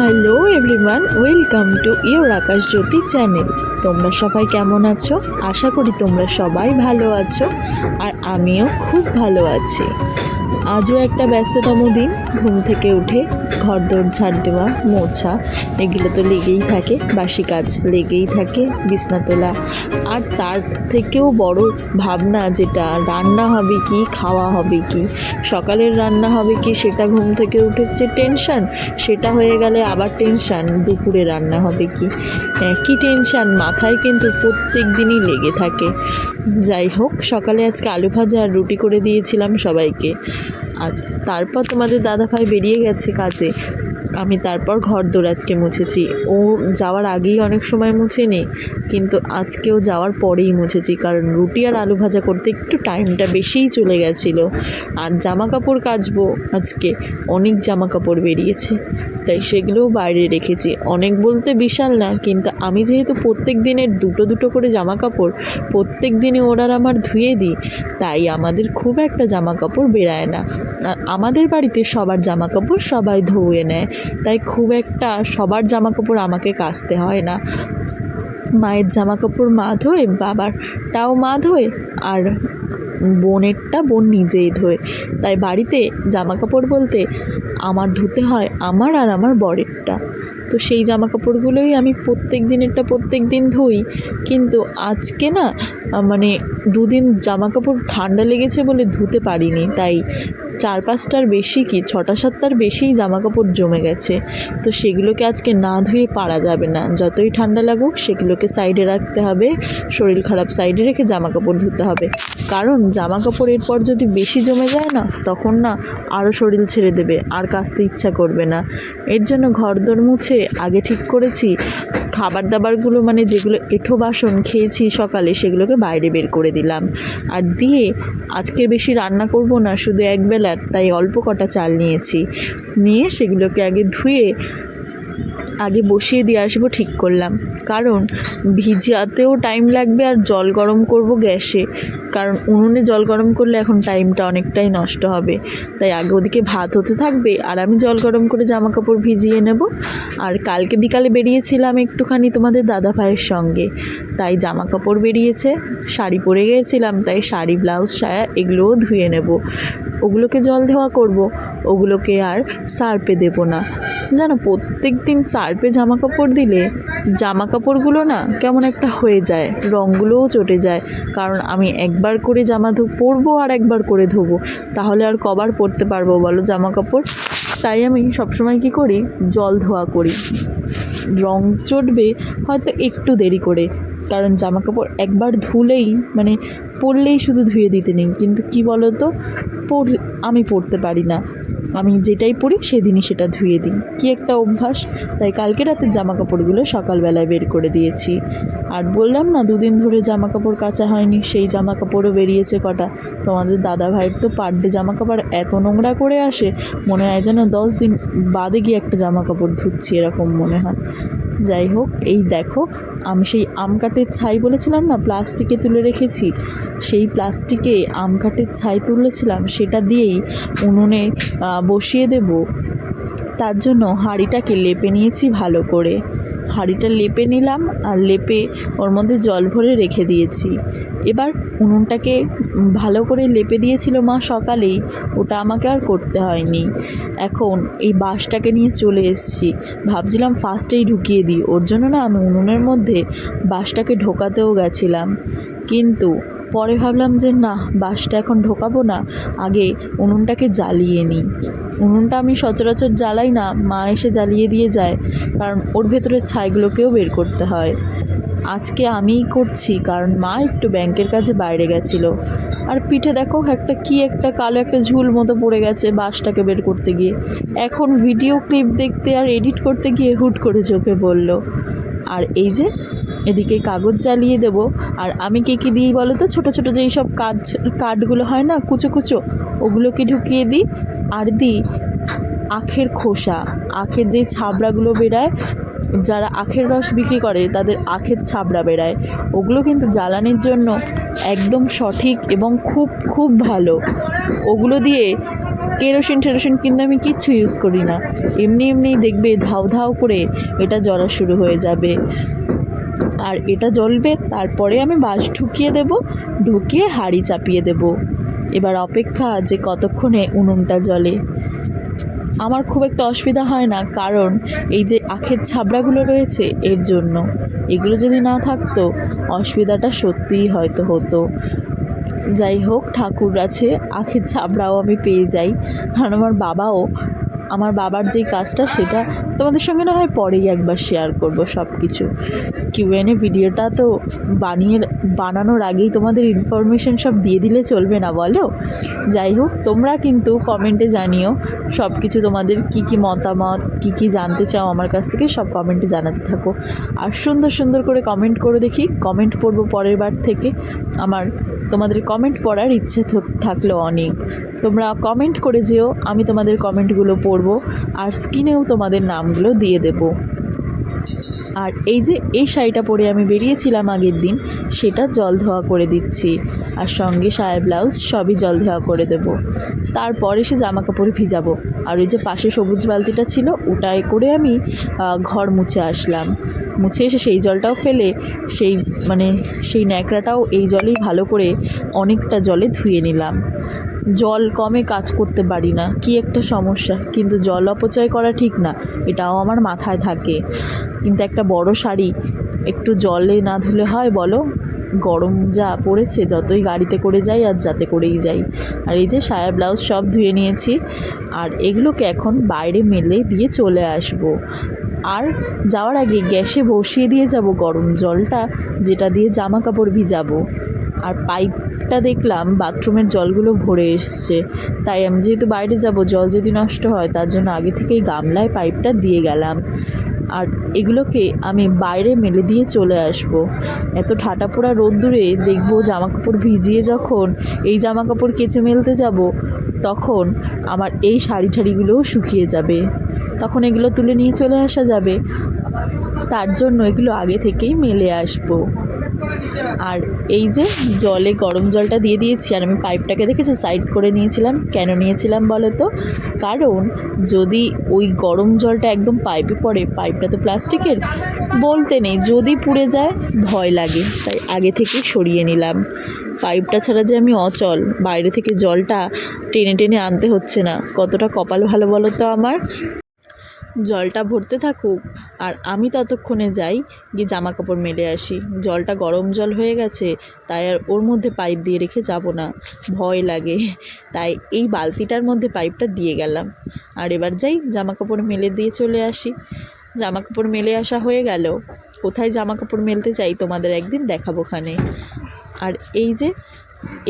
Hello everyone welcome to your Akash Jyoti channel তোমরা সবাই কেমন আছো? আশা করি তোমরা সবাই ভালো আছো, আর আমিও খুব ভালো আছি। আজও একটা ব্যস্ততম দিন। ঘুম থেকে উঠে ঘর দৌড় ঝাড় দেওয়া, মোছা, এগুলো তো লেগেই থাকে, বাসি কাজ লেগেই থাকে, বিছনা তোলা। আর তার থেকেও বড় ভাবনা যেটা, রান্না হবে কি, খাওয়া হবে কি, সকালের রান্না হবে কি, সেটা ঘুম থেকে উঠে যে টেনশান, সেটা হয়ে গেলে আবার টেনশান, দুপুরে রান্না হবে কি। একই টেনশান, মাথায় কিন্তু প্রত্যেক দিনই লেগে থাকে। যাই হোক, সকালে আজকে আলু ভাজা আর রুটি করে দিয়েছিলাম সবাইকে। আর তারপর তোমাদের দাদাভাই বেরিয়ে গেছে কাজে। আমি তারপর ঘর দৌড় আজকে মুছেছি। ও যাওয়ার আগেই অনেক সময় মুছে নিই কিন্তু আজকেও যাওয়ার পরেই মুছেছি, কারণ রুটি আর আলু ভাজা করতে একটু টাইমটা বেশিই চলে গেছিল। আর জামা কাপড় কাচবো, আজকে অনেক জামা কাপড় বেরিয়েছে, তাই সেগুলোও বাইরে রেখেছি। অনেক বলতে বিশাল না, কিন্তু আমি যেহেতু প্রত্যেক দিনের দুটো দুটো করে জামা কাপড় প্রত্যেক দিনে ওরার আমার ধুয়ে দিই, তাই আমাদের খুব একটা জামা কাপড় বেরায় না। আর আমাদের বাড়িতে সবার জামা কাপড় সবাই ধুয়ে নেয়। তাই খুব একটা সবার জামা কাপড় আমাকে কাচতে হয় না। মায়ের জামা কাপড় মা ধোয় বাবারটাও মা ধোয় আর বোনেরটা বোন নিজেই ধোয়। তাই বাড়িতে জামা কাপড় বলতে আমার ধুতে হয় আমার আর আমার বরেরটা। তো সেই জামা কাপড়গুলোই আমি প্রত্যেক দিনেরটা প্রত্যেক দিন ধুই। কিন্তু আজকে না মানে দুদিন জামা কাপড় ঠান্ডা লেগেছে বলে ধুতে পারিনি। তাই চার পাঁচটার বেশি কি, ছটা সাতটার বেশিই জামা কাপড় জমে গেছে। তো সেগুলোকে আজকে না ধুয়ে পারা যাবে না। যতই ঠান্ডা লাগুক, সেগুলোকে সাইডে রাখতে হবে। শরীর খারাপ সাইডে রেখে জামা কাপড় ধুতে হবে। কারণ জামা কাপড় এরপর যদি বেশি জমে যায় না, তখন না আরও শরীর ছেড়ে দেবে, আর কাচতে ইচ্ছা করবে না। এর জন্য ঘর দোর মুছে আগে ঠিক করেছি খাবার দাবারগুলো মানে যেগুলো এঁঠো বাসন খেয়েছি সকালে সেগুলোকে বাইরে বের করে দিলাম। আর দিয়ে আজকে বেশি রান্না করব না, শুধু এক বেলার তাই অল্প কটা চাল নিয়েছি। নিয়ে সেগুলোকে আগে ধুয়ে আগে বসিয়ে দিয়ে আসব, ঠিক করলাম। কারণ ভিজাতেও টাইম লাগবে আর জল গরম করব গ্যাসে। কারণ উনুনে জল গরম করলে এখন টাইমটা অনেকটাই নষ্ট হবে। তাই আগে ওদিকে ভাত হতে থাকবে, আর আমি জল গরম করে জামা কাপড় ভিজিয়ে নেব। আর কালকে বিকালে বেরিয়েছিলাম একটুখানি তোমাদের দাদা ভাইয়ের সঙ্গে। তাই জামা কাপড় বেরিয়েছে, শাড়ি পরে গিয়েছিলাম তাই শাড়ি ব্লাউজ সায়া এগুলোও ধুয়ে নেব। ওগুলোকে জল ধোয়া করব, ওগুলোকে আর সার্পে দেবো না। জানো প্রত্যেক দিন সার্পে জামা কাপড় দিলে জামা কাপড়গুলো না কেমন একটা হয়ে যায়, রঙগুলোও চটে যায়। কারণ আমি একবার করে জামা ধু, পরবো আর একবার করে ধোবো। তাহলে আর কবার পরতে পারব বলো জামা কাপড় তাই আমি সবসময় কী করি? জল ধোয়া করি। রং চটবে হয়তো একটু দেরি করে। কারণ জামা কাপড় একবার ধুলেই মানে পরলেই শুধু ধুয়ে দিতে নেই। কিন্তু কি বলো তো পর আমি পরতে পারি না। আমি যেটাই পরি সেদিনই সেটা ধুয়ে দিই। কি একটা অভ্যাস। তাই কালকে রাতের জামা কাপড়গুলো সকালবেলায় বের করে দিয়েছি। আর বললাম না, দুদিন ধরে জামা কাপড় কাচা হয়নি, সেই জামা কাপড়ও বেরিয়েছে কটা। তোমাদের দাদা ভাইয়ের তো পার ডে জামা কাপড় এত নোংরা করে আসে, মনে হয় যেন দশ দিন বাদে গিয়ে একটা জামা কাপড় ধুচ্ছি, এরকম মনে হয়। যাই হোক, এই দেখো, আমি সেই আম কাঠের ছাই বলেছিলাম না, প্লাস্টিকে তুলে রেখেছি। সেই প্লাস্টিকে আম কাঠের ছাই তুলেছিলাম, সেটা দিয়েই উনুনে বসিয়ে দেব। তার জন্য হাঁড়িটাকে লেপে নিয়েছি ভালো করে। হাঁড়িটা লেপে নিলাম আর লেপে ওর মধ্যে জল ভরে রেখে দিয়েছি। এবার উনুনটাকে ভালো করে লেপে দিয়েছিল মা সকালেই। ওটা আমাকে আর করতে হয়নি। এখন এই বাঁশটাকে নিয়ে চলে এসেছি। ভাবছিলাম ফার্স্টেই ঢুকিয়ে দিই। ওর জন্য না আমি উনুনের মধ্যে বাঁশটাকে ঢোকাতেও গেছিলাম। কিন্তু পরে ভাবলাম যে না, বাঁশটা এখন ঢোকাবো না। আগে উনুনটাকে জ্বালিয়ে নিই। উনুনটা আমি সচরাচর জ্বালাই না। মা এসে জ্বালিয়ে দিয়ে যায়। কারণ ওর ভেতরের ছাইগুলোকেও বের করতে হয়। আজকে আমিই করছি, কারণ মা একটু ব্যাংকের কাছে বাইরে গেছিল। আর পিঠে দেখো, একটা কি একটা কালো একটা ঝুল মতো পড়ে গেছে বাঁশটাকে বের করতে গিয়ে। এখন ভিডিও ক্লিপ দেখতে আর এডিট করতে গিয়ে হুট করে চোখে পড়ল। আর এই যে, এদিকে কাগজ জ্বালিয়ে দেব। আর আমি কী কী দিই বলো তো? ছোটো ছোটো যেই সব কাঠ কাঠগুলো হয় না, কুচো কুচো ওগুলোকে ঢুকিয়ে দিই? আর দিই আখের খোসা। আখের যেই ছাবড়াগুলো বেরায় যারা আখের রস বিক্রি করে, তাদের আখের ছাবড়া বেরায় ওগুলো কিন্তু জ্বালানির জন্য একদম সঠিক এবং খুব খুব ভালো। ওগুলো দিয়ে কেরোসিন টেরোসিন কিন্তু আমি কিচ্ছু ইউজ করি না। এমনি এমনি দেখবে ধাও ধাও করে এটা জ্বলা শুরু হয়ে যাবে। আর এটা জ্বলবে, তারপরে আমি বাঁশ ঢুকিয়ে দেব, ঢুকিয়ে হাঁড়ি চাপিয়ে দেব। এবার অপেক্ষা যে কতক্ষণে উনুনটা জ্বলে। আমার খুব একটা অসুবিধা হয় না, কারণ এই যে আখের ছাবড়াগুলো রয়েছে এর জন্য, এগুলো যদি না থাকতো অসুবিধাটা সত্যিই হয়তো হতো। যাই হোক, ঠাকুর আছে, আখের ছাবড়াও আমি পেয়ে যাই, কারণ আমার বাবাও আমার বাবার যেই কাজটা সেটা তোমাদের সঙ্গে না হয় পরেই একবার শেয়ার করব সব কিছু কিউএনএ ভিডিওটা তো বানিয়ে, বানানোর আগেই তোমাদের ইনফরমেশন সব দিয়ে দিলে চলবে না বলো? যাই হোক, তোমরা কিন্তু কমেন্টে জানিও সব কিছু তোমাদের কি কি মতামত, কি কি জানতে চাও আমার কাছ থেকে সব কমেন্টে জানাতে থাকো। আর সুন্দর সুন্দর করে কমেন্ট করে দেখি কমেন্ট পড়ব পরের বার থেকে। আমার, তোমাদের কমেন্ট পড়ার ইচ্ছে থাকল অনেক। তোমরা কমেন্ট করে যেও, আমি তোমাদের কমেন্টগুলো পড়ব। আর স্ক্রিনেও তোমাদের নামগুলো দিয়ে দেবো। আর এই যে এই শাড়িটা পরে আমি বেরিয়েছিলাম আগের দিন, সেটা জল ধোয়া করে দিচ্ছি। আর সঙ্গে সায়া ব্লাউজ সবই জল ধোয়া করে দেব। তারপর এসে জামা কাপড় ভিজাবো। আর ওই যে পাশে সবুজ বালতিটা ছিল, ওটায় করে আমি ঘর মুছে আসলাম। মুছে এসে সেই জলটাও ফেলে, সেই মানে সেই ন্যাকড়াটাও এই জলেই ভালো করে অনেকটা জলে ধুয়ে নিলাম। জল কমে কাজ করতে পারি না, কি একটা সমস্যা। কিন্তু জল অপচয় করা ঠিক না, এটাও আমার মাথায় থাকে। কিন্তু একটা বড় শাড়ি, একটু জলে না ধুলে হয় বলো? গরম যা পড়েছে, যতই গাড়িতে করে যাই আর যাতে করেই যাই। আর এই যে সায়া ব্লাউজ সব ধুয়ে নিয়েছি। আর এগুলোকে এখন বাইরে মেলে দিয়ে চলে আসব। আর যাওয়ার আগে গ্যাসে বসিয়ে দিয়ে যাব গরম জলটা, যেটা দিয়ে জামা কাপড় ভিজাবো। আর পাইপটা দেখলাম বাথরুমের জলগুলো ভরে এসছে। তাই আমি যেহেতু বাইরে যাব, জল যদি নষ্ট হয়, তার জন্য আগে থেকেই গামলায় পাইপটা দিয়ে গেলাম। আর এগুলোকে আমি বাইরে মেলে দিয়ে চলে আসব। এত ঠাটা পোড়া রোদ্দুরে দেখব জামাকাপড় ভিজিয়ে যখন এই জামাকাপড় কেচে মেলতে যাব তখন আমার এই শাড়ি ঠাড়িগুলোও শুকিয়ে যাবে। তখন এগুলো তুলে নিয়ে চলে আসা যাবে। তার জন্য এগুলো আগে থেকেই মেলে আসব। আর এই যে জলে গরম জলটা দিয়ে দিয়েছি, আর আমি পাইপটাকে দেখেছি? সাইড করে নিয়েছিলাম। কেন নিয়েছিলাম বলো তো? কারণ যদি ওই গরম জলটা একদম পাইপে পড়ে, পাইপটা তো প্লাস্টিকের, বলতে নেই। যদি পুড়ে যায়, ভয় লাগে। তাই আগে থেকে সরিয়ে নিলাম। পাইপটা ছাড়া যে আমি অচল। বাইরে থেকে জলটা টেনে টেনে আনতে হচ্ছে না। কতটা কপাল ভালো বলো তো আমার? জলটা ভরতে থাকুক, আর আমি ততক্ষণে যাই, গিয়ে জামা কাপড় মেলে আসি। জলটা গরম জল হয়ে গেছে, তাই আর ওর মধ্যে পাইপ দিয়ে রেখে যাব না। ভয় লাগে। তাই এই বালতিটার মধ্যে পাইপটা দিয়ে গেলাম। আর এবার যাই জামা কাপড় মেলে দিয়ে চলে আসি। জামা কাপড় মেলে আসা হয়ে গেল। কোথায় জামা কাপড় মেলতে চাই তোমাদের একদিন দেখাবো খানে আর এই যে,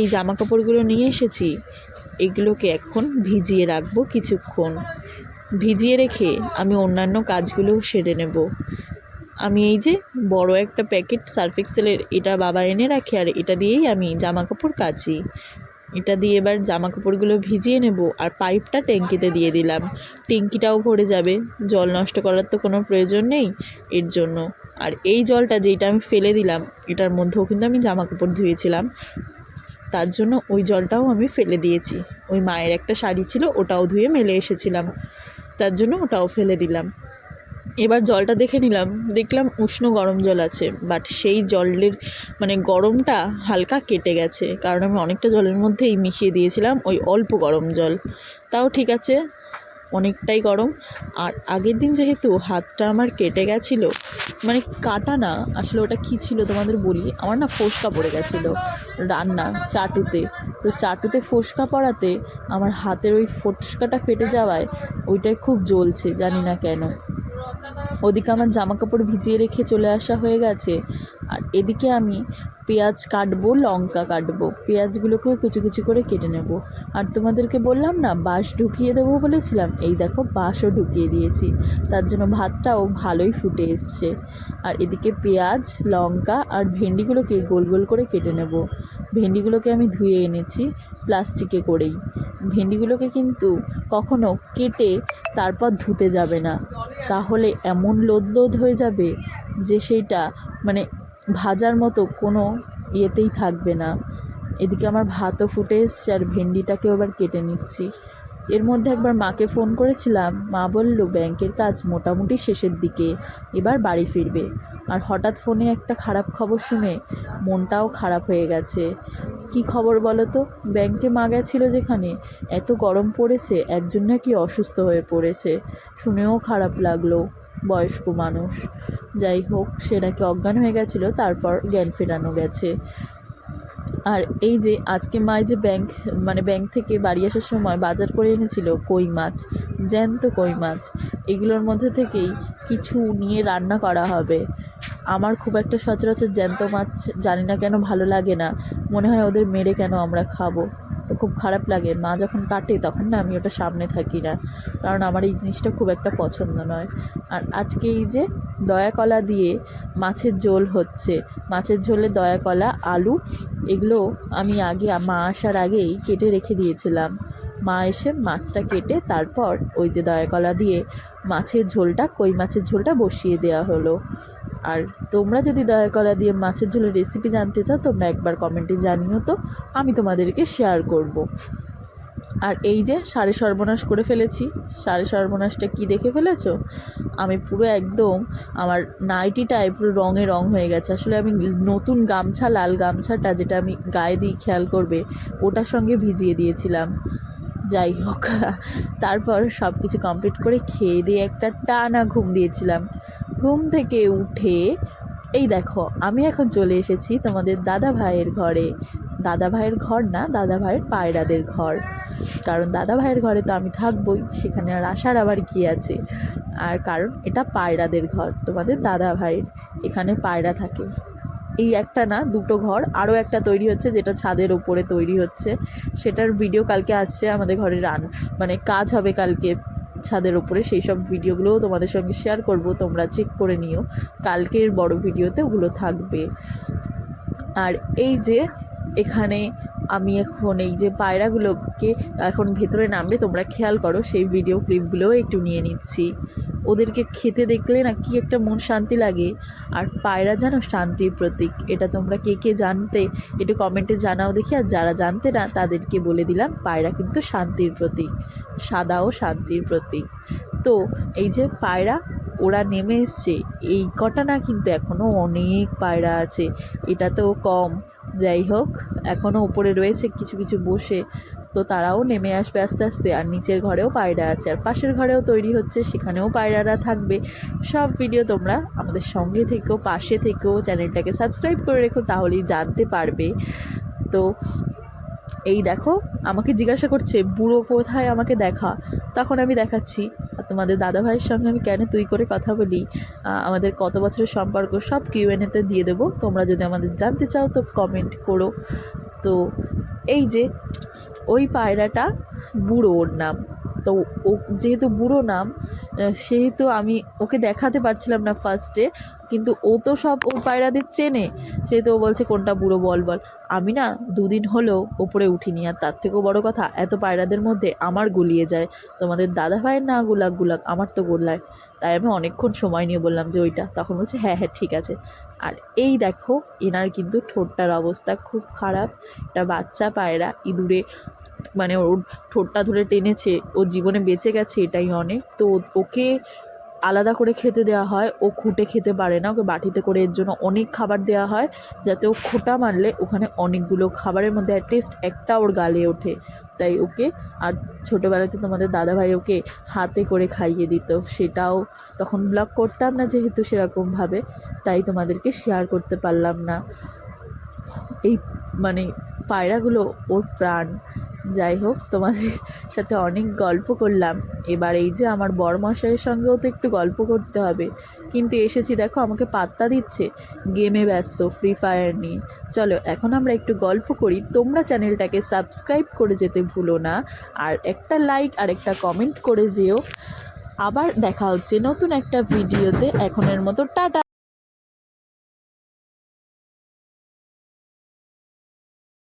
এই জামা কাপড়গুলো নিয়ে এসেছি, এগুলোকে এখন ভিজিয়ে রাখব কিছুক্ষণ। ভিজিয়ে রেখে আমি অন্যান্য কাজগুলোও সেরে নেব। আমি এই যে বড় একটা প্যাকেট সার্ফ এক্সেলের এটা বাবা এনে রাখে আর এটা দিয়েই আমি জামা কাপড় কাচি। এটা দিয়ে এবার জামা কাপড়গুলো ভিজিয়ে নেব আর পাইপটা ট্যাঙ্কিতে দিয়ে দিলাম। ট্যাঙ্কিটাও ভরে যাবে। জল নষ্ট করার তো কোনো প্রয়োজন নেই এর জন্য। আর এই জলটা যেটা আমি ফেলে দিলাম, এটার মধ্যেও কিন্তু আমি জামা কাপড় ধুয়েছিলাম। তার জন্য ওই জলটাও আমি ফেলে দিয়েছি। ওই মায়ের একটা শাড়ি ছিল, ওটাও ধুয়ে মেলে এসেছিলাম। তার জন্য ওটাও ফেলে দিলাম। এবার জলটা দেখে নিলাম, দেখলাম উষ্ণ গরম জল আছে বাট সেই জলের মানে গরমটা হালকা কেটে গেছে, কারণ আমি অনেকটা জলের মধ্যেই মিশিয়ে দিয়েছিলাম ওই অল্প গরম জল। তাও ঠিক আছে, অনেকটাই গরম, আর আগের দিন যেহেতু হাতটা আমার কেটে গেছিল মানে কাটা না, আসলে ওটা কী ছিল তোমাদের বলি, আমার না ফোসকা পড়ে গেছিল রান্না চাটুতে, তো চাটুতে ফোসকা পড়াতে আমার হাতের ওই ফোসকাটা ফেটে যাওয়ায় ওইটাই খুব জ্বলছে, জানি না কেন। ওদিকে আমার জামা কাপড় ভিজিয়ে রেখে চলে আসা হয়ে গেছে। আর এদিকে আমি পেঁয়াজ কাটবো, লঙ্কা কাটবো। পেঁয়াজগুলোকেও কুচি কুচি করে কেটে নেব। আর তোমাদেরকে বললাম না, বাঁশ ঢুকিয়ে দেবো বলেছিলাম, এই দেখো বাঁশও ঢুকিয়ে দিয়েছি। তার জন্য ভাতটাও ভালোই ফুটে এসছে। আর এদিকে পেঁয়াজ, লঙ্কা আর ভেন্ডিগুলোকে গোল গোল করে কেটে নেব। ভেন্ডিগুলোকে আমি ধুয়ে এনেছি প্লাস্টিকে করেই। ভেন্ডিগুলোকে কিন্তু কখনো কেটে তারপর ধুতে যাবে না। তাহলে এমন লোদ লোদ হয়ে যাবে যে সেইটা মানে ভাজার মতো কোনো ইয়েতেই থাকবে না। এদিকে আমার ভাতও ফুটে এসছে আর ভেন্ডিটাকেও এবার কেটে নিচ্ছি। এর মধ্যে একবার মাকে ফোন করেছিলাম। মা বলল, ব্যাংকের কাজ মোটামুটি শেষের দিকে, এবার বাড়ি ফিরবে। আর হঠাৎ ফোনে একটা খারাপ খবর শুনে মনটাও খারাপ হয়ে গেছে। কি খবর বলো তো? ব্যাংকে মা গেছিল যেখানে, এত গরম পড়েছে, একজন নাকি অসুস্থ হয়ে পড়েছে। শুনেও খারাপ লাগল। বয়স্ক মানুষ। যাই হোক, সে নাকি অজ্ঞান হয়ে গেছিল, তারপর জ্ঞান ফেরানো গেছে। আর এই যে আজকে মাই যে ব্যাংক মানে ব্যাংক থেকে বাড়ি আসার সময় বাজার করে এনেছিল কই মাছ, জ্যান্ত কই মাছ, এগুলোর মধ্যে থেকেই কিছু নিয়ে রান্না করা হবে। আমার খুব একটা সচরাচর জ্যান্ত মাছ জানি না কেন ভালো লাগে না, মনে হয় ওদের মেরে কেন আমরা খাব। তো খুব খারাপ লাগে। মা যখন কাটে তখন না আমি ওটা সামনে থাকি না। কারণ আমার এই জিনিসটা খুব একটা পছন্দ নয়। আর আজকে এই যে দয়াকলা দিয়ে মাছের ঝোল হচ্ছে, মাছের ঝোলে দয়াকলা আলু এগুলো আমি আগে, মা আসার আগেই কেটে রেখে দিয়েছিলাম। মা এসে মাছটা কেটে তারপর ওই যে দয়াকলা দিয়ে মাছের ঝোলটা, কই মাছের ঝোলটা বসিয়ে দেওয়া হলো। আর তোমরা যদি দয়াকলা দিয়ে মাছের ঝোলের রেসিপি জানতে চাও, তোমরা একবার কমেন্টে জানিও তো, আমি তোমাদেরকে শেয়ার করব। আর এই যে সাড়ে সর্বনাশ করে ফেলেছি, সাড়ে সর্বনাশটা কি দেখে ফেলেছো? আমি পুরো একদম আমার নাইটিটায় পুরো রঙে রং হয়ে গেছে। আসলে আমি নতুন গামছা, লাল গামছাটা যেটা আমি গায়ে দিই, খেয়াল করবে, ওটার সঙ্গে ভিজিয়ে দিয়েছিলাম। যাই হোক, তারপর সব কিছু কমপ্লিট করে খেয়ে দিয়ে একটা টানা ঘুম দিয়েছিলাম। ঘুম থেকে উঠে, এই দেখো, আমি এখন চলে এসেছি তোমাদের দাদা ভাইয়ের ঘরে। দাদা ভাইয়ের ঘর না, দাদা ভাইয়ের পায়রাদের ঘর। কারণ দাদা ভাইয়ের ঘরে তো আমি থাকবই, সেখানে আর আসার আবার কী আছে? আর কারণ এটা পায়রাদের ঘর, তোমাদের দাদা ভাইয়ের, এখানে পায়রা থাকে। এই একটা না, দুটো ঘর, আরও একটা তৈরি হচ্ছে, যেটা ছাদের ওপরে তৈরি হচ্ছে। সেটার ভিডিও কালকে আসছে আমাদের ঘরে রান মানে কাজ হবে কালকে। ছাদের ওপরে সেই সব ভিডিওগুলোও তোমাদের সঙ্গে শেয়ার করব, তোমরা চেক করে নিও। কালকের বড় ভিডিওতে ওগুলো থাকবে। আর এই যে এখানে আমি এখন এই যে পায়রাগুলোকে এখন ভেতরে নামবে, তোমরা খেয়াল করো, সেই ভিডিও ক্লিপগুলোও একটু নিয়ে নিচ্ছি। ওদেরকে খেতে দেখলে না কি একটা মন শান্তি লাগে। আর পায়রা যেন শান্তির প্রতীক, এটা তোমরা কে কে জানতে একটু কমেন্টে জানাও দেখি। আর যারা জানতে না, তাদেরকে বলে দিলাম, পায়রা কিন্তু শান্তির প্রতীক সাদা ও শান্তির প্রতীক। তো এই যে পায়রা, ওরা নেমে এসছে, এই কটা না কিন্তু এখনও অনেক পায়রা আছে, এটা তো কম। যাই হোক এখনও ওপরে রয়েছে কিছু কিছু বসে। তো তারাও নেমে আসবে আস্তে আস্তে। আর নিচের ঘরেও পায়রা আছে। আর পাশের ঘরেও তৈরি হচ্ছে, সেখানেও পায়রারা থাকবে। সব ভিডিও তোমরা আমাদের সঙ্গে থেকেও পাশে থেকেও চ্যানেলটাকে সাবস্ক্রাইব করে রেখো, তাহলেই জানতে পারবে। তো এই দেখো, আমাকে জিজ্ঞাসা করছে, বুড়ো কোথায় আমাকে দেখা? তখন আমি দেখাচ্ছি। তোমাদের দাদাভাইয়ের সঙ্গে আমি কেন তুই করে কথা বলি? আমাদের কত বছরের সম্পর্ক? সব কিউএনএতে দিয়ে দেবো। তোমরা যদি আমাদের জানতে চাও তো কমেন্ট করো। তো এই যে ওই পায়রাটা বুড়ো ওর নাম। তো ও যেহেতু বুড়ো নাম সেহেতু আমি ওকে দেখাতে পারছিলাম না ফার্স্টে কিন্তু ও তো সব ওর পায়রাদের চেনে। সেহেতু ও বলছে, কোনটা বুড়ো বল বল। আমি না দুদিন হলো ওপরে উঠিনি, আর তার থেকেও বড় কথা, এত পায়রাদের মধ্যে আমার গুলিয়ে যায়। তোমাদের দাদা ভাইয়ের না গুলাক গুলাক, আমার তো গোল্লায়। তাই আমি অনেকক্ষণ সময় নিয়ে বললাম যে, ওইটা। তখন বলছে হ্যাঁ হ্যাঁ ঠিক আছে। আর এই দেখো, এনার কিন্তু ঠোঁটটার অবস্থা খুব খারাপ। এটা বাচ্চা পায়রা, ইঁদুরে মানে ওর ঠোঁটটা ধরে টেনেছে, ও জীবনে বেঁচে গেছে এটাই অনেক। তো ওকে আলাদা করে খেতে দেওয়া হয়। ও খুঁটে খেতে পারে না। ওকে বাটিতে করে এর জন্য অনেক খাবার দেওয়া হয় যাতে ও খোঁটা মারলে ওখানে অনেকগুলো খাবারের মধ্যে অ্যাটলিস্ট একটা ওর গালে ওঠে। তাই ওকে আর ছোটোবেলাতে তোমাদের দাদাভাই ওকে হাতে করে খাইয়ে দিত। সেটাও তখন ব্লগ করতাম না যেহেতু সেরকমভাবে তাই তোমাদেরকে শেয়ার করতে পারলাম না। এই মানে পায়রাগুলো ওর প্রাণ। যাই হোক, তোমাদের সাথে অনেক গল্প করলাম। এবার এই যে আমার বড়মশাইয়ের সঙ্গেও তো একটু গল্প করতে হবে। কিন্তু এসেছি, দেখো, আমাকে পাত্তা দিচ্ছে। গেমে ব্যস্ত ফ্রি ফায়ার নিয়ে। চলো, এখন আমরা একটু গল্প করি। তোমরা চ্যানেলটাকে সাবস্ক্রাইব করে যেতে ভুলো না। আর একটা লাইক আর একটা কমেন্ট করে যেও। আবার দেখা হচ্ছে নতুন একটা ভিডিওতে। এখনের মতো, টাটা!